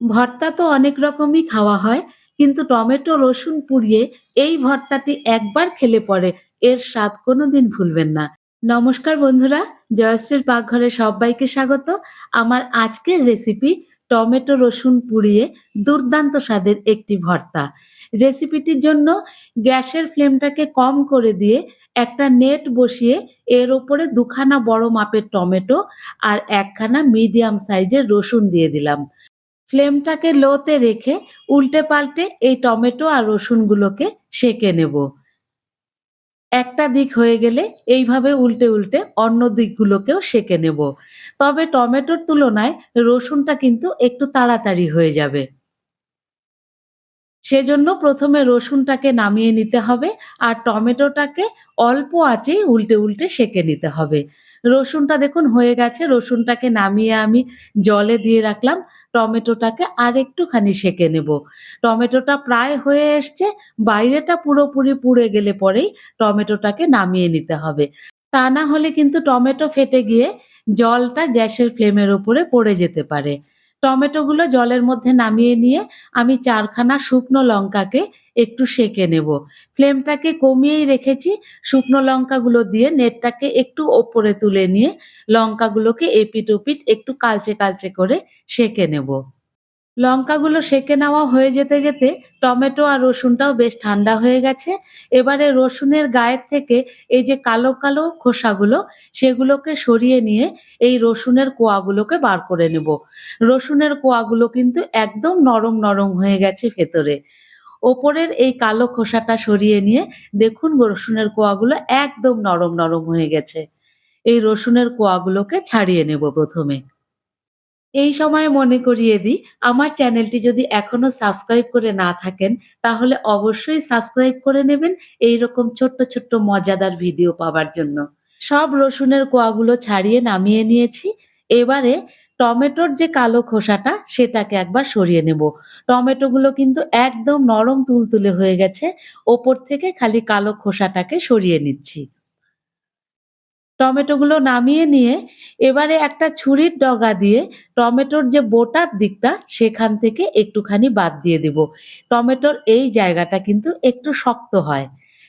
ভর্তা তো অনেক রকমই খাওয়া হয়, কিন্তু টমেটো রসুন পুড়িয়ে এই ভর্তাটি একবার খেলে পরে এর স্বাদ কোনোদিন ভুলবেন না। নমস্কার বন্ধুরা, জয়শ্রীর পাকঘরে সব্বাইকে স্বাগত। আমার আজকের রেসিপি টমেটো রসুন পুড়িয়ে দুর্দান্ত স্বাদের একটি ভর্তা। রেসিপিটির জন্য গ্যাসের ফ্লেমটাকে কম করে দিয়ে একটা নেট বসিয়ে এর ওপরে দুখানা বড় মাপের টমেটো আর একখানা মিডিয়াম সাইজের রসুন দিয়ে দিলাম। ফ্লেমটাকে লোতে রেখে উল্টে পাল্টে এই টমেটো আর রসুনগুলোকে সেঁকে নেব। একটা দিক হয়ে গেলে এইভাবে উল্টে উল্টে অন্য দিকগুলোকেও সেঁকে নেব। তবে টমেটোর তুলনায় রসুনটা কিন্তু একটু তাড়াতাড়ি হয়ে যাবে। সেজন্য প্রথমে রসুনটাকে নামিয়ে নিতে হবে আর টমেটোটাকে অল্প আঁচেই উল্টে উল্টে সেঁকে নিতে হবে। রসুনটা দেখুন হয়ে গেছে, রসুনটাকে নামিয়ে আমি জলে দিয়ে রাখলাম, টমেটোটাকে আর একটুখানি সেঁকে নেব। টমেটোটা প্রায় হয়ে এসছে, বাইরেটা পুরোপুরি পুড়ে গেলে পরেই টমেটোটাকে নামিয়ে নিতে হবে। তা না হলে কিন্তু টমেটো ফেটে গিয়ে জলটা গ্যাসের ফ্লেমের ওপরে পড়ে যেতে পারে। টমেটোগুলো জলের মধ্যে নামিয়ে নিয়ে আমি চারখানা শুকনো লঙ্কাকে একটু সেঁকে নেব। ফ্লেমটাকে কমিয়েই রেখেছি, শুকনো লঙ্কাগুলো দিয়ে নেটটাকে একটু ওপরে তুলে নিয়ে লঙ্কাগুলোকে এপিট ওপিট একটু কালচে কালচে করে সেঁকে নেব। লঙ্কাগুলো সেঁকে নেওয়া হয়ে যেতে যেতে টমেটো আর রসুনটাও বেশ ঠান্ডা হয়ে গেছে। এবারে রসুনের গায়ের থেকে এই যে কালো কালো খোসাগুলো, সেগুলোকে সরিয়ে নিয়ে এই রসুনের কোয়াগুলোকে বার করে নেব। রসুনের কোয়াগুলো কিন্তু একদম নরম নরম হয়ে গেছে ভেতরে। ওপরের এই কালো খোসাটা সরিয়ে নিয়ে দেখুন রসুনের কোয়াগুলো একদম নরম নরম হয়ে গেছে। এই রসুনের কোয়াগুলোকে ছাড়িয়ে নেব প্রথমে। এই সময় মনে করিয়ে দিই, আমার চ্যানেলটি যদি এখনও সাবস্ক্রাইব করে না থাকেন, তাহলে অবশ্যই সাবস্ক্রাইব করে নেবেন এই রকম ছোট্ট ছোট্ট মজাদার ভিডিও পাওয়ার জন্য। সব রসুনের কোয়াগুলো ছাড়িয়ে নামিয়ে নিয়েছি। এবারে টমেটোর যে কালো খোসাটা, সেটাকে একবার সরিয়ে নেব। টমেটোগুলো কিন্তু একদম নরম তুলতুলে হয়ে গেছে, ওপর থেকে খালি কালো খোসাটাকে সরিয়ে নিচ্ছি। টমেটোগুলো নামিয়ে নিয়ে এবারে একটা ছুরির ডগা দিয়ে টমেটোর যে বোটার দিকটা সেখান থেকে একটুখানি বাদ দিয়ে দেব। টমেটোর এই জায়গাটা কিন্তু একটু শক্ত হয়।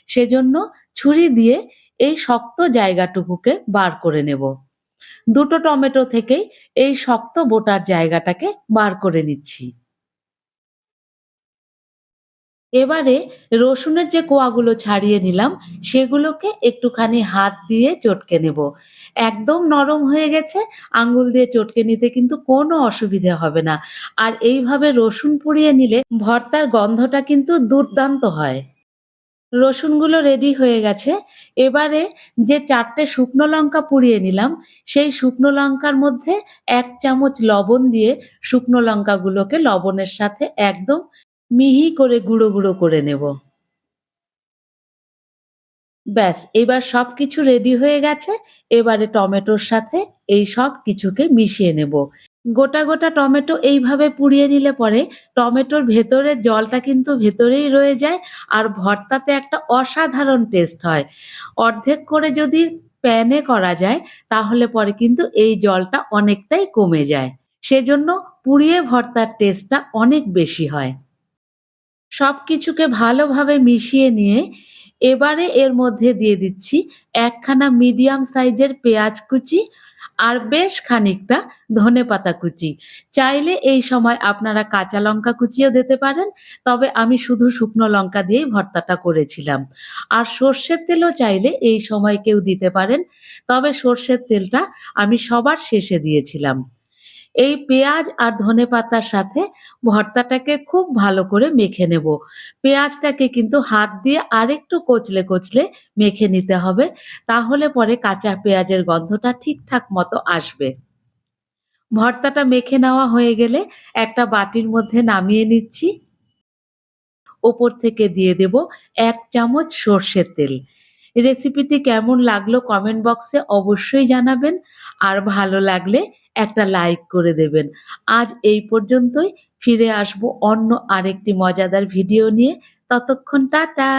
সেজন্য ছুরি দিয়ে এই শক্ত জায়গাটুকুকে বার করে নেব। দুটো টমেটো থেকেই এই শক্ত বোটার জায়গাটাকে বার করে নিচ্ছি। এবারে রসুনের যে কোয়াগুলো ছাড়িয়ে নিলাম, সেগুলোকে একটুখানি হাত দিয়ে চটকে নেব। একদম নরম হয়ে গেছে আঙ্গুল দিয়ে চটকে নিতে কিন্তু কোনো অসুবিধে হবে না। আর এইভাবে রসুন পুড়িয়ে নিলে ভর্তার গন্ধটা কিন্তু দুর্দান্ত হয়। রসুনগুলো রেডি হয়ে গেছে। এবারে যে চারটে শুকনো লঙ্কা পুড়িয়ে নিলাম, সেই শুকনো লঙ্কার মধ্যে এক চামচ লবণ দিয়ে শুকনো লঙ্কাগুলোকে লবণের সাথে একদম মিহি করে গুঁড়ো গুঁড়ো করে নেব। ব্যাস, এবার সব কিছু রেডি হয়ে গেছে। এবারে টমেটোর সাথে এই সব কিছুকে মিশিয়ে নেব। গোটা গোটা টমেটো এইভাবে পুড়িয়ে নিলে পরে টমেটোর ভেতরের জলটা কিন্তু ভেতরেই রয়ে যায় আর ভর্তাতে একটা অসাধারণ টেস্ট হয়। অর্ধেক করে যদি প্যানে করা যায়, তাহলে পরে কিন্তু এই জলটা অনেকটাই কমে যায়। সেজন্য পুড়িয়ে ভর্তার টেস্টটা অনেক বেশি হয়। সব কিছুকে ভালোভাবে মিশিয়ে নিয়ে এবারে এর মধ্যে দিয়ে দিচ্ছি একখানা মিডিয়াম সাইজের পেঁয়াজ কুচি আর বেশ খানিকটা ধনে পাতা কুচি। চাইলে এই সময় আপনারা কাঁচা লঙ্কা কুচিও দিতে পারেন, তবে আমি শুধু শুকনো লঙ্কা দিয়েই ভর্তাটা করেছিলাম। আর সর্ষের তেলও চাইলে এই সময় কেউ দিতে পারেন, তবে সর্ষের তেলটা আমি সবার শেষে দিয়েছিলাম। এই পেঁয়াজ আর ধনে পাতার সাথে ভর্তাটাকে খুব ভালো করে মেখে নেব। পেঁয়াজটাকে কিন্তু হাত দিয়ে আরেকটু কচলে কচলে মেখে নিতে হবে, তাহলে পরে কাঁচা পেঁয়াজের গন্ধটা ঠিকঠাক মতো আসবে। ভর্তাটা মেখে নেওয়া হয়ে গেলে একটা বাটির মধ্যে নামিয়ে নিচ্ছি। ওপর থেকে দিয়ে দেব এক চামচ সর্ষের তেল। রেসিপিটি কেমন লাগল কমেন্ট বক্সে অবশ্যই জানাবেন। আর ভালো লাগলে একটা লাইক করে দেবেন। আজ এই পর্যন্তই। ফিরে আসব অন্য আরেকটি মজাদার ভিডিও নিয়ে। ততক্ষণ টাটা!